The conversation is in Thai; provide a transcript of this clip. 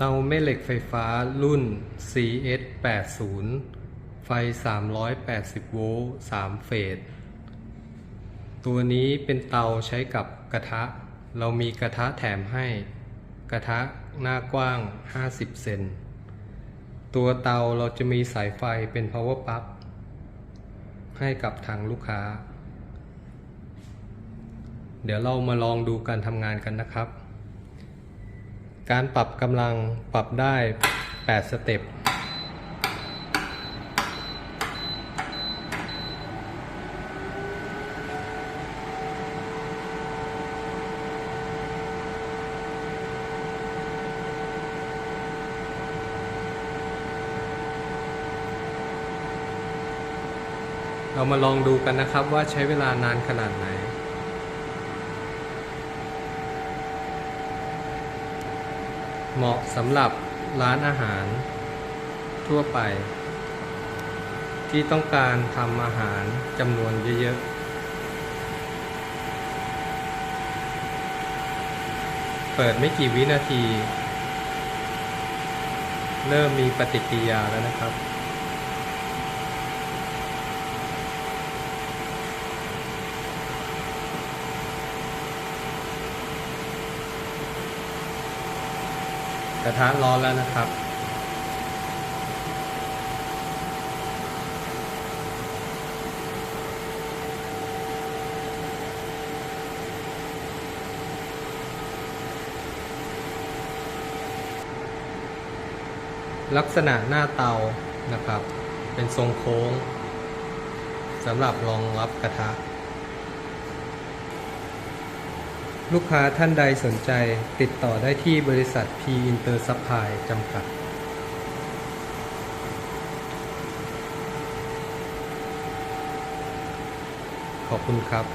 เตาแม่เหล็กไฟฟ้ารุ่น CS 80 ไฟ 380 โวลต์ 3 เฟส ตัวนี้เป็นเตาใช้กับกระทะ เรามีกระทะแถมให้ กระทะหน้ากว้าง 50 เซน ตัวเตาเราจะมีสายไฟเป็น power plug ให้กับทางลูกค้า เดี๋ยวเรามาลองดูการทำงานกันนะครับ การปรับกำลังปรับได้ 8 สเต็ปเรามาลองดูกันนะครับว่าใช้เวลานานขนาดไหน เหมาะสำหรับร้านอาหารทั่วไป ที่ต้องการทำอาหารจำนวนเยอะๆ เปิดไม่กี่วินาที เริ่มมีปฏิกิริยาแล้วนะครับ กระทะร้อนแล้วนะครับ ลักษณะหน้าเตานะครับ เป็นทรงโค้งสำหรับรองรับกระทะ ลูกค้าท่านใดสนใจติดต่อได้ที่บริษัท P Inter Supply จำกัดขอบคุณครับ